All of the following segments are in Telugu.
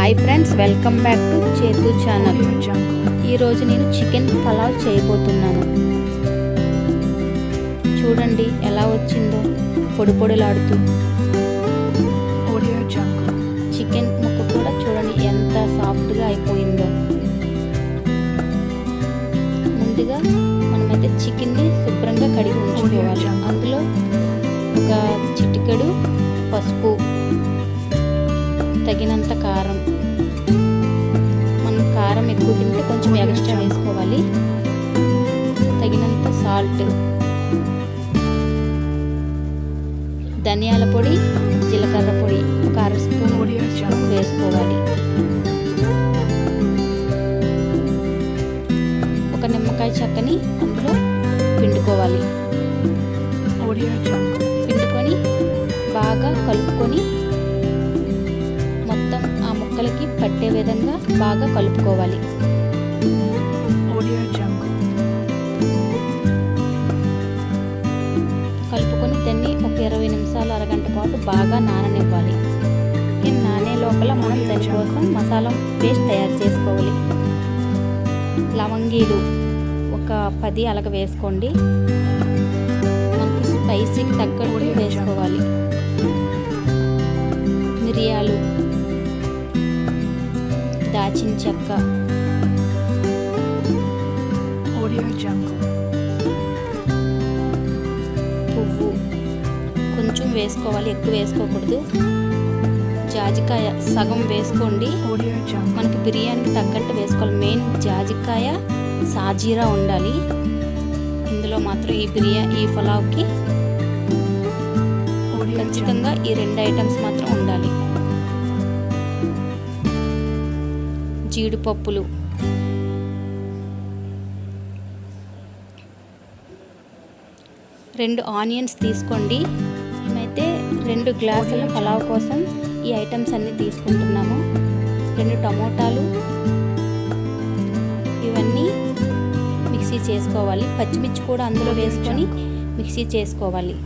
Hi friends welcome back to చేతు ఛానల్ ఈరోజు నేను చికెన్ పలావ్ చేయబోతున్నాను. చూడండి ఎలా వచ్చిందో పొడి పొడిలాడుతూ. చికెన్ ముక్క కూడా చూడండి ఎంత సాఫ్ట్గా అయిపోయిందో. ముందుగా మనమైతే చికెన్ని శుభ్రంగా కడిగి ఉంచుకోవాలి. అందులో ఒక చిటికెడు పసుపు తగినంత కారం. మనం కారం ఎక్కువ తింటే కొంచెం ఎక్స్ట్రా వేసుకోవాలి. తగినంత సాల్ట్. ధనియాల పొడి జీలకర్ర పొడి ఒక అర స్పూన్ వేసుకోవాలి. ఒక నిమ్మకాయ చెక్కని బాగా కలుపుకోవాలి. కలుపుకొని దాన్ని ఒక ఇరవై నిమిషాలు అరగంట పాటు బాగా నాననివ్వాలి. నానే లోపల మనం దానికోసం మసాలా పేస్ట్ తయారు చేసుకోవాలి. లవంగీలు ఒక పది అలగ వేసుకోండి. మనకి స్పైసీకి తగ్గట్టు వేసుకోవాలి. మిరియాలు దాచిన చెక్క పువ్వు. కొంచెం వేసుకోవాలి ఎక్కువ వేసుకోకూడదు. జాజికాయ సగం వేసుకోండి. మనకి బిర్యానీకి తగ్గట్టు వేసుకోవాలి. మెయిన్ జాజికాయ సాజీరా ఉండాలి. ఇందులో మాత్రం ఈ బిర్యా ఈ పులావ్కి ఖచ్చితంగా ఈ రెండు ఐటమ్స్ మాత్రం ఉండాలి. జీడిపప్పులు. రెండు ఆనియన్స్ తీసుకోండి. మేమైతే రెండు గ్లాసుల పలావ్ కోసం ఈ ఐటమ్స్ అన్నీ తీసుకుంటున్నాము. రెండు టమోటాలు. ఇవన్నీ మిక్సీ చేసుకోవాలి. పచ్చిమిర్చి కూడా అందులో వేసుకొని మిక్సీ చేసుకోవాలి.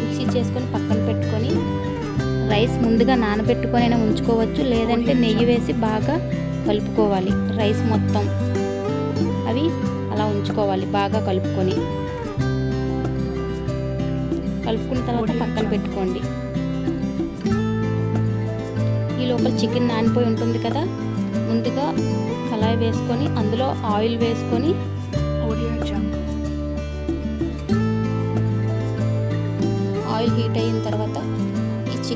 మిక్సీ చేసుకొని పక్కన రైస్ ముందుగా నానబెట్టుకొని అయినా ఉంచుకోవచ్చు లేదంటే నెయ్యి వేసి బాగా కలుపుకోవాలి. రైస్ మొత్తం అవి అలా ఉంచుకోవాలి బాగా కలుపుకొని. కలుపుకున్న తర్వాత పక్కన పెట్టుకోండి. ఈ లోపల చికెన్ నానిపోయి ఉంటుంది కదా ముందుగా కళాయి వేసుకొని అందులో ఆయిల్ వేసుకొని ఆయిల్ హీట్ అయిన తర్వాత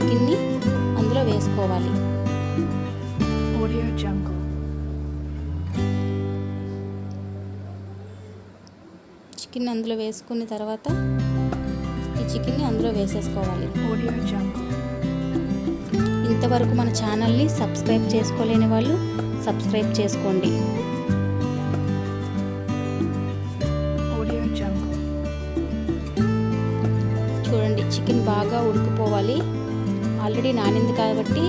చికెన్ని అందులో వేసుకోవాలి. చికెన్ అందులో వేసుకున్న తర్వాత ఈ చికెన్ని అందులో వేసేసుకోవాలి. ఇంతవరకు మన ఛానల్ని సబ్స్క్రైబ్ చేసుకోలేని వాళ్ళు సబ్స్క్రైబ్ చేసుకోండి. చూడండి చికెన్ బాగా ఉడికిపోవాలి. ఆల్రెడీ నానింది కాబట్టి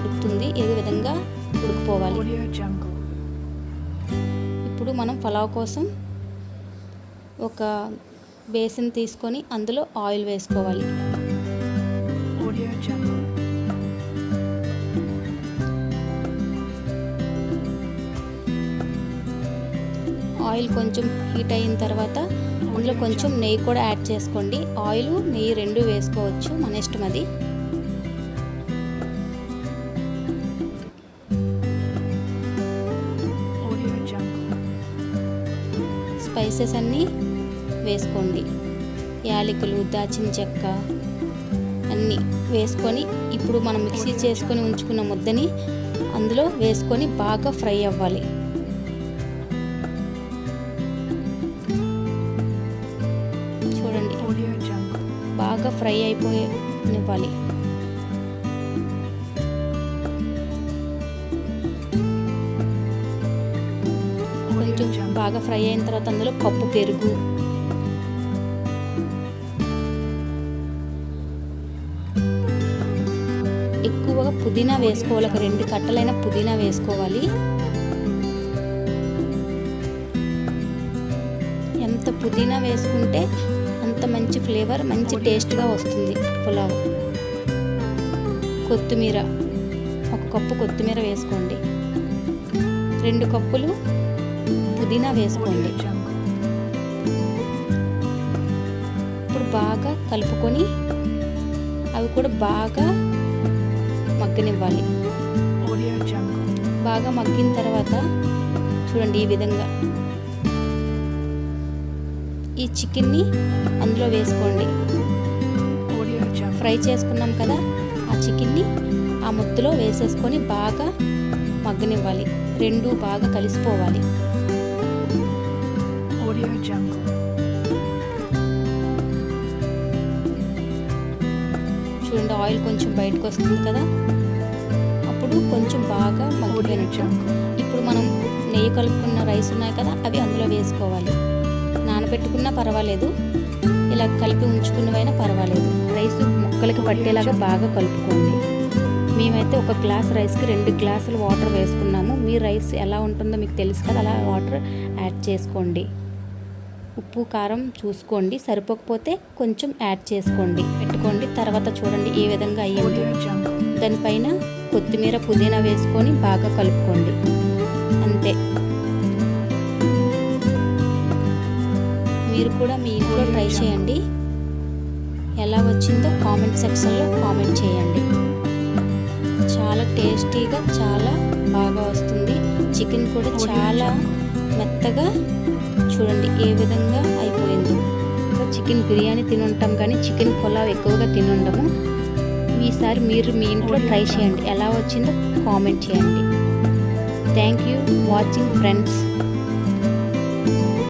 ఉడుకుతుంది ఏ విధంగా ఉడికిపోవాలి. ఇప్పుడు మనం పలావ్ కోసం ఒక బేసిన్ తీసుకొని అందులో ఆయిల్ వేసుకోవాలి. ఆయిల్ కొంచెం హీట్ అయిన తర్వాత అందులో కొంచెం నెయ్యి కూడా యాడ్ చేసుకోండి. ఆయిల్ నెయ్యి రెండు వేసుకోవచ్చు మన ఇష్టం అది. స్పైసెస్ అన్నీ వేసుకోండి. యాలకులు దాచిన చెక్క అన్నీ వేసుకొని ఇప్పుడు మనం మిక్సీ చేసుకొని ఉంచుకున్న ముద్దని అందులో వేసుకొని బాగా ఫ్రై అవ్వాలి. చూడండి. బాగా ఫ్రై అయిపోనివ్వాలి కొంచెం బాగా ఫ్రై అయిన తర్వాత అందులో కప్పు పెరుగు. ఎక్కువగా పుదీనా వేసుకోవాలి. ఒక రెండు కట్టలైన పుదీనా వేసుకోవాలి. ఎంత పుదీనా వేసుకుంటే అంత మంచి ఫ్లేవర్ మంచి టేస్ట్గా వస్తుంది పులావ్. కొత్తిమీర. ఒక కప్పు కొత్తిమీర వేసుకోండి. రెండు కప్పులు పుదీనా వేసుకోండి. ఇప్పుడు బాగా కలుపుకొని అవి కూడా బాగా మగ్గనివ్వాలి. బాగా మగ్గిన తర్వాత చూడండి ఈ విధంగా. ఈ చికెన్ని అందులో వేసుకోండి. ఫ్రై చేసుకున్నాం కదా ఆ చికెన్ని ఆ ముద్దలో వేసేసుకొని బాగా మగ్గనివ్వాలి. రెండు బాగా కలిసిపోవాలి. చూడండి ఆయిల్ కొంచెం బయటకు వస్తుంది కదా? అప్పుడు కొంచెం బాగా మగ్గిపోయినట్టు. ఇప్పుడు మనం నెయ్యి కలుపుకున్న రైస్ ఉన్నాయి కదా అవి అందులో వేసుకోవాలి. నానబెట్టుకున్నా పర్వాలేదు. ఇలా కలిపి ఉంచుకున్నవైనా పర్వాలేదు. రైస్ ముక్కలకి పట్టేలాగా బాగా కలుపుకోండి. మేమైతే ఒక గ్లాస్ రైస్కి రెండు గ్లాసులు వాటర్ వేసుకున్నాము. మీ రైస్ ఎలా ఉంటుందో మీకు తెలుసు కదా అలా వాటర్ యాడ్ చేసుకోండి. ఉప్పు కారం చూసుకోండి. సరిపోకపోతే కొంచెం యాడ్ చేసుకోండి. పెట్టుకోండి. తర్వాత చూడండి ఏ విధంగా అయ్యింది దానిపైన కొత్తిమీర పుదీనా వేసుకొని బాగా కలుపుకోండి. అంతే. మీరు కూడా మీ ఇంట్లో ట్రై చేయండి. ఎలా వచ్చిందో కామెంట్ సెక్షన్లో కామెంట్ చేయండి. చాలా టేస్టీగా చాలా బాగా వస్తుంది. చికెన్ కూడా చాలా మెత్తగా చూడండి ఏ విధంగా అయిపోయిందో. చికెన్ బిర్యానీ తిని ఉంటాం కానీ చికెన్ పులావ్ ఎక్కువగా తిని ఉండము ఈసారి మీరు మీ ఇంట్లో ట్రై చేయండి ఎలా వచ్చిందో కామెంట్ చేయండి. Thank you watching friends